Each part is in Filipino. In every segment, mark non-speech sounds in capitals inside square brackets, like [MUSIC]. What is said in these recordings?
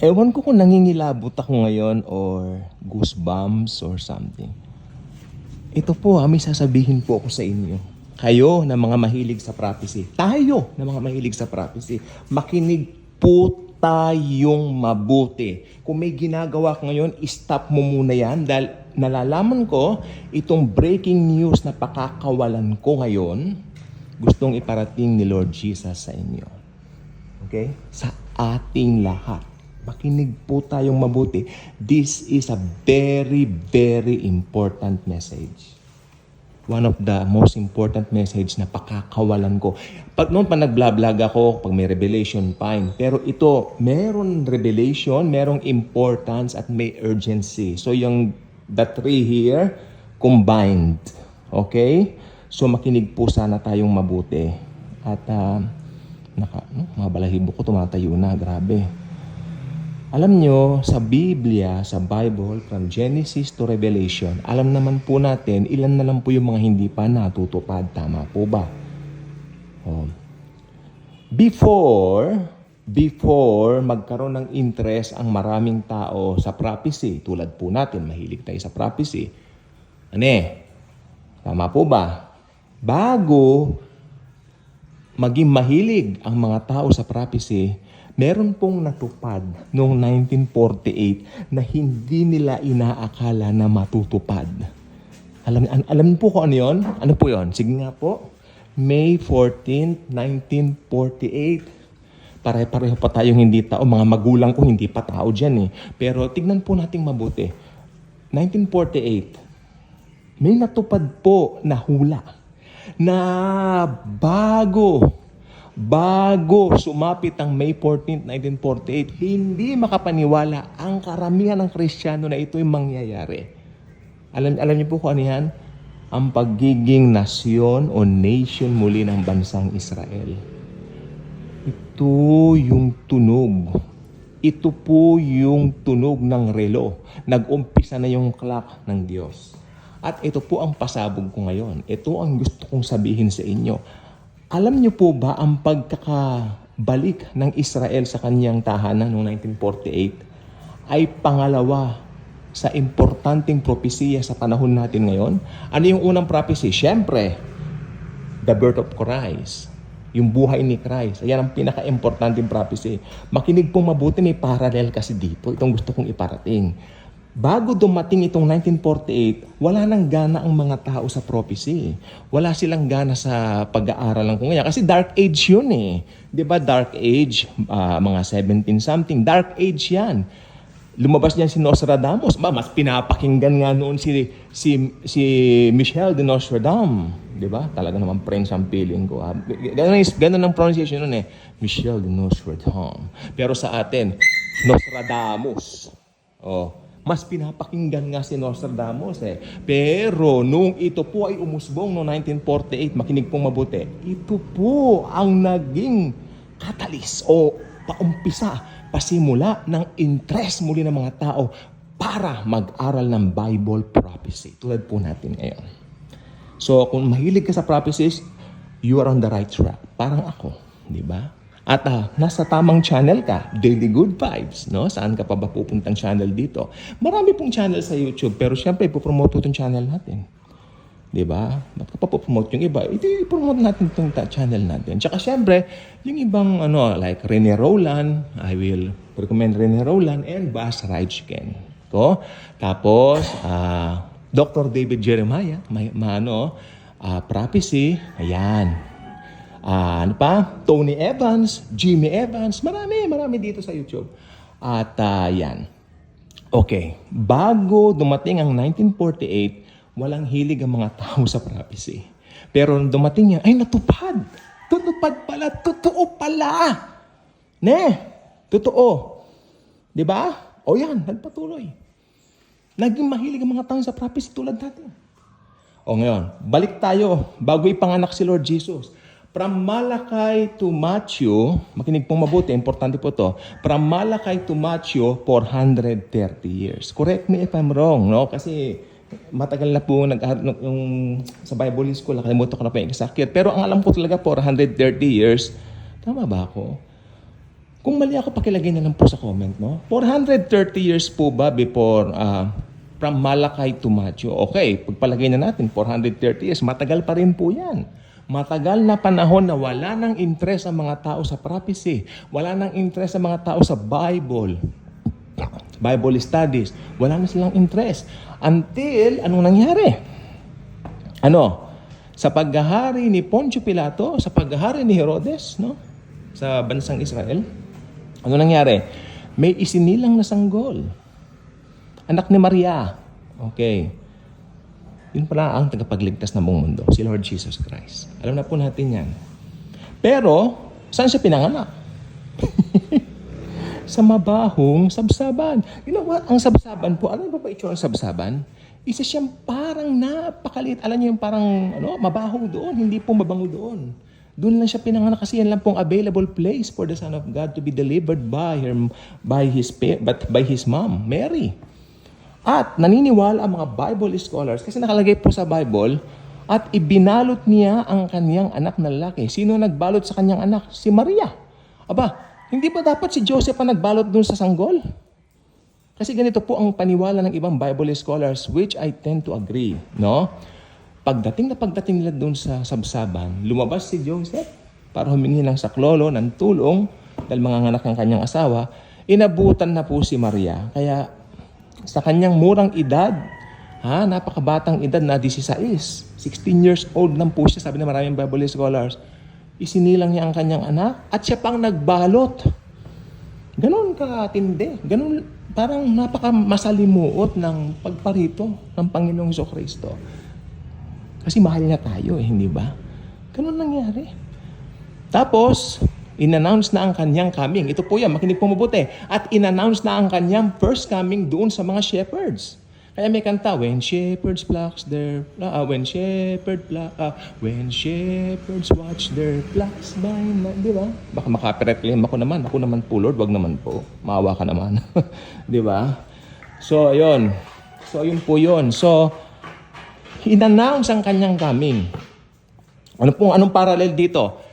Ewan ko kung nangingilabot ako ngayon or goosebumps or something. Ito po ha, may sasabihin po ako sa inyo. Kayo na mga mahilig sa prophecy. Tayo na mga mahilig sa prophecy. Makinig po tayong mabuti. Kung may ginagawa ka ngayon, stop mo muna yan dahil nalalaman ko itong breaking news na pakakawalan ko ngayon, gustong iparating ni Lord Jesus sa inyo. Okay? Sa ating lahat. Makinig po tayong mabuti. This is a very, very important message. One of the most important message na pakakawalan ko. Pag noon pa nag-vlog ako, pag may revelation, fine. Pero ito, meron revelation, merong importance at may urgency. So yung the three here, combined. Okay? So makinig po sana tayong mabuti. At ah, naka, no, mga balahibo ko tumatayo na, grabe. Alam nyo, sa Biblia, sa Bible, from Genesis to Revelation, alam naman po natin, ilan na lang po yung mga hindi pa natutupad. Tama po ba? Oh. Before, before magkaroon ng interest ang maraming tao sa prophecy, tulad po natin, mahilig tayo sa prophecy. Ano eh? Tama po ba? Bago maging mahilig ang mga tao sa prophecy, meron pong natupad noong 1948 na hindi nila inaakala na matutupad. Alam, alam po kung ano yun? Ano po yon? Sige nga po. May 14, 1948. Pare-pareho pa tayong hindi tao. Mga magulang ko hindi pa tao dyan eh. Pero tignan po nating mabuti. 1948, may natupad po na hula na bago bago sumapit ang May 14, 1948, hindi makapaniwala ang karamihan ng Kristiyano na ito'y mangyayari. Alam, alam niyo po kung ano yan? Ang pagiging nasyon o nation muli ng bansang Israel. Ito yung tunog. Ito po yung tunog ng relo. Nag-umpisa na yung clock ng Diyos. At ito po ang pasabog ko ngayon. Ito ang gusto kong sabihin sa inyo. Alam niyo po ba ang pagkakabalik ng Israel sa kanyang tahanan noong 1948 ay pangalawa sa importanteng propesiya sa panahon natin ngayon? Ano yung unang prophecy? Siyempre, the birth of Christ. Yung buhay ni Christ. Ayan ang pinaka-importanting prophecy. Makinig pong mabuti, may parallel kasi dito. Itong gusto kong iparating. Bago dumating itong 1948, wala nang gana ang mga tao sa prophecy. Wala silang gana sa pag-aaral ng kung Kasi dark age yun eh. Ba dark age, ah, mga 17 something, dark age yan. Lumabas niyan si Nostradamus. Ba, mas pinapakinggan nga noon si, si, si Michel de Nostradam. Di ba? Talaga naman French ang feeling ko. ah. Ganun, ganun ang pronunciation nun eh. Michel de Nostradam. Pero sa atin, Nostradamus. Oh, mas pinapakinggan nga si Nostradamus eh. Pero nung ito po ay umusbong noong 1948, makinig pong mabuti, ito po ang naging katalis o paumpisa, pasimula ng interest muli ng mga tao para mag-aral ng Bible prophecy. Tulad po natin ngayon. So, kung mahilig ka sa prophecies, you are on the right track. Parang ako, di ba? At ah, nasa tamang channel ka, Daily Good Vibes, no? Saan ka pa ba pupuntang channel dito? Marami pong channel sa YouTube, pero syempre, ipopromote ko itong channel natin. Di ba? Ba't ka pa promote yung iba? Ito i-promote natin itong channel natin. Tsaka syempre, yung ibang ano, like Rene Roland, I will recommend Rene Roland and Bas Rajken. To. Tapos, ah, Dr. David Jeremiah, may, maano, ah, prophecy, ayan. Ah, ano pa? Tony Evans, Jimmy Evans, marami, marami dito sa YouTube. At ah, yan. Okay, bago dumating ang 1948, walang hilig ang mga tao sa prophecy. Pero nung dumating yan, ay natupad. Tutupad pala, totoo pala. Ne, totoo. Di ba? O yan, nagpatuloy. Naging mahilig ang mga tao sa prophecy tulad natin. O ngayon, balik tayo bago ipanganak si Lord Jesus. From Malakay to Matthew, makinig pong mabuti, importante po to. From Malakay to Matthew, 430 years. Correct me if I'm wrong, no? Kasi matagal na po nag yung sa Bible school, nakalimutan ko na po yung exact. Pero ang alam ko talaga, 430 years. Tama ba ako? Kung mali ako, pakilagay na lang po sa comment, no? 430 years po ba before uh, from Malakay to Matthew? Okay, pagpalagay na natin, 430 years, matagal pa rin po yan. Matagal na panahon na wala nang interest ang mga tao sa prophecy. Wala nang interest ang mga tao sa Bible. Bible studies. Wala na silang interest. Until, anong nangyari? Ano? Sa paghahari ni Poncio Pilato, sa paghahari ni Herodes, no? Sa bansang Israel, ano nangyari? May isinilang na sanggol. Anak ni Maria. Okay. Yun pala ang tagapagligtas ng buong mundo, si Lord Jesus Christ. Alam na po natin yan. Pero, saan siya pinanganak? [LAUGHS] sa mabahong sabsaban. You know what? Ang sabsaban po, ano ba ba itsura ng sabsaban? Isa siyang parang napakalit. Alam niyo yung parang ano, mabaho doon, hindi po mabango doon. Doon lang siya pinanganak kasi yan lang pong available place for the Son of God to be delivered by her, by his by his mom, Mary. At naniniwala ang mga Bible scholars kasi nakalagay po sa Bible at ibinalot niya ang kanyang anak na lalaki. Sino nagbalot sa kanyang anak? Si Maria. Aba, hindi ba dapat si Joseph ang nagbalot dun sa sanggol? Kasi ganito po ang paniwala ng ibang Bible scholars which I tend to agree, no? Pagdating na pagdating nila doon sa sabsaban, lumabas si Joseph para humingi ng saklolo ng tulong dahil mga anak ng kanyang asawa, inabutan na po si Maria. Kaya sa kanyang murang edad, ha, napakabatang edad na 16, 16 years old lang po siya, sabi ng maraming Bible scholars, isinilang niya ang kanyang anak at siya pang nagbalot. Ganon katindi. Ganon, parang napaka masalimuot ng pagparito ng Panginoong Heso Kristo. Kasi mahal niya tayo eh, hindi ba? Ganon nangyari. Tapos, in-announce na ang kanyang coming. Ito po yan, makinig po mabuti. At in-announce na ang kanyang first coming doon sa mga shepherds. Kaya may kanta, when shepherds flocks their, ah, when shepherd flock, ah, when shepherds watch their flocks by night, di ba? Baka makapirate claim ako naman. Ako naman po, Lord, wag naman po. Maawa ka naman. [LAUGHS] di ba? So, ayun. So, ayun po yun. So, in-announce ang kanyang coming. Ano pong anong parallel dito?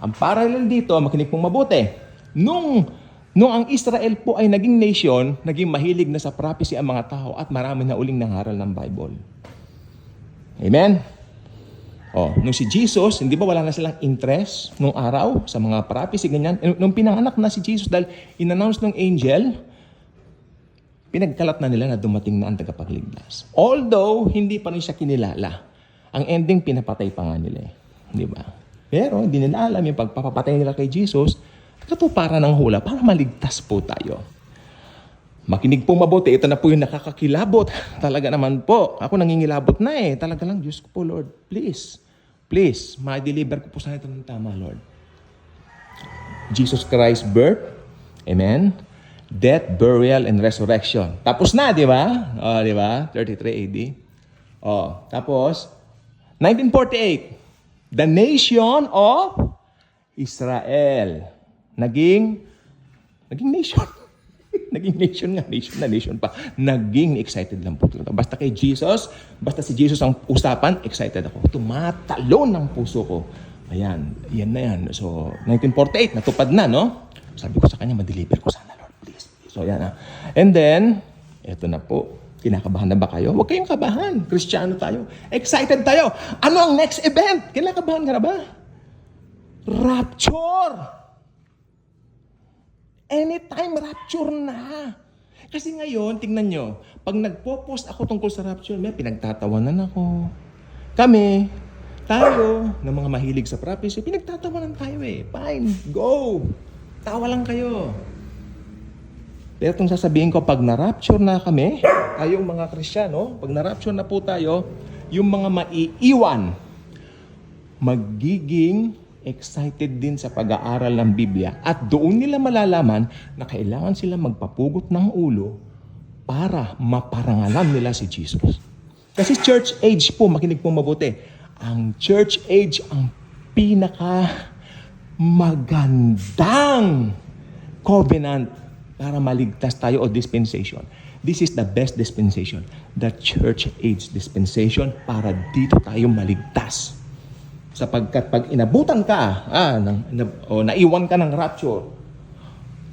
Ang parallel dito, makinig pong mabuti. Nung nung ang Israel po ay naging nation, naging mahilig na sa prophecy ang mga tao at marami na uling nangaral ng Bible. Amen? Oh, nung si Jesus, hindi ba wala na silang interest nung araw sa mga prophecy, ganyan? Nung pinanganak na si Jesus dahil in-announce ng angel, pinagkalat na nila na dumating na ang tagapagligtas. Although, hindi pa rin siya kinilala. Ang ending, pinapatay pa nga nila eh. Di ba? Pero, hindi nila alam yung pagpapatay nila kay Jesus, katuparan ng hula para maligtas po tayo. Makinig po mabuti. Ito na po yung nakakakilabot. [LAUGHS] Talaga naman po. Ako nangingilabot na eh. Talaga lang, Diyos ko po, Lord. Please. Please. Ma-deliver ko po sana ito ng tama, Lord. Jesus Christ birth. Amen. Death, burial, and resurrection. Tapos na, di ba? O, di ba? 33 AD. O, tapos, 1948. The nation of Israel. Naging, naging nation. [LAUGHS] naging nation nga, nation na nation pa. Naging excited lang po talaga. Basta kay Jesus, basta si Jesus ang usapan, excited ako. Tumatalon ang puso ko. Ayan, yan na yan. So, 1948, natupad na, no? Sabi ko sa kanya, ma-deliver ko sana, Lord, please. So, yan ah. And then, eto na po. Kinakabahan na ba kayo? Huwag kayong kabahan. Kristiyano tayo. Excited tayo. Ano ang next event? Kinakabahan ka na ba? Rapture! Anytime rapture na. Kasi ngayon, tingnan nyo, pag nagpo-post ako tungkol sa rapture, may pinagtatawanan ako. Kami, tayo, ng mga mahilig sa prophecy, pinagtatawanan tayo eh. Fine, go! Tawa lang kayo. Pero itong sasabihin ko, pag na-rapture na kami, tayong mga Krisyano, pag na-rapture na po tayo, yung mga maiiwan, magiging excited din sa pag-aaral ng Biblia at doon nila malalaman na kailangan sila magpapugot ng ulo para maparangalan nila si Jesus. Kasi church age po, makinig po mabuti, ang church age ang pinaka magandang covenant para maligtas tayo o dispensation. This is the best dispensation, the church age dispensation para dito tayo maligtas. Sapagkat pag inabutan ka, ah, ng, na, o naiwan ka ng rapture,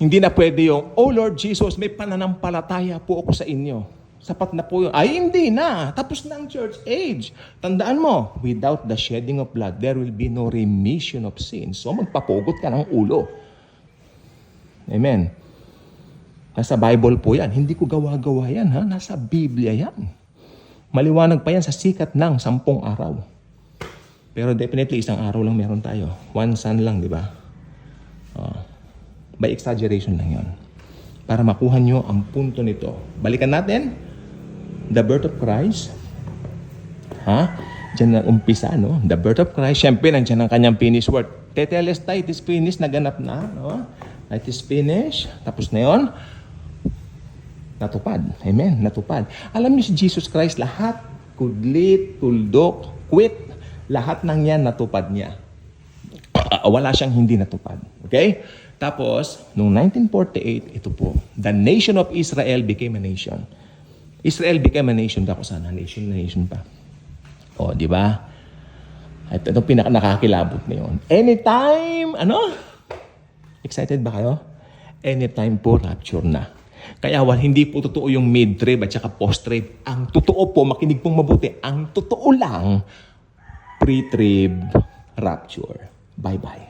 Hindi na pwede yung, Oh Lord Jesus, may pananampalataya po ako sa inyo. Sapat na po yun. Ay, hindi na. Tapos na ang church age. Tandaan mo, without the shedding of blood, there will be no remission of sins. So, magpapugot ka ng ulo. Amen. Nasa Bible po yan. Hindi ko gawa-gawa yan, ha? Nasa Biblia yan. Maliwanag pa yan sa sikat ng sampung araw. Pero definitely, isang araw lang meron tayo. One sun lang, di ba? Ah. by exaggeration lang yon. Para makuha nyo ang punto nito. Balikan natin. The birth of Christ. Ha? Diyan na umpisa, no? The birth of Christ. Siyempre, nandiyan ang kanyang finished work. Tetelestai, it is finished. Naganap na, no? It is finished. Tapos na yon. Natupad. Amen. Natupad. Alam niyo si Jesus Christ, lahat, kudlit, tuldok, quit, lahat ng yan natupad niya. Ah, wala siyang hindi natupad. Okay? Tapos, noong 1948, ito po, the nation of Israel became a nation. Israel became a nation. Dako sana, nation na nation pa. O, di ba? Ito pinaka nakakilabot na yun. Anytime, ano? Excited ba kayo? Anytime po, rapture na. Kaya wal, hindi po totoo yung mid-trib at saka post-trib. Ang totoo po, makinig pong mabuti, ang totoo lang, pre-trib rapture. Bye-bye.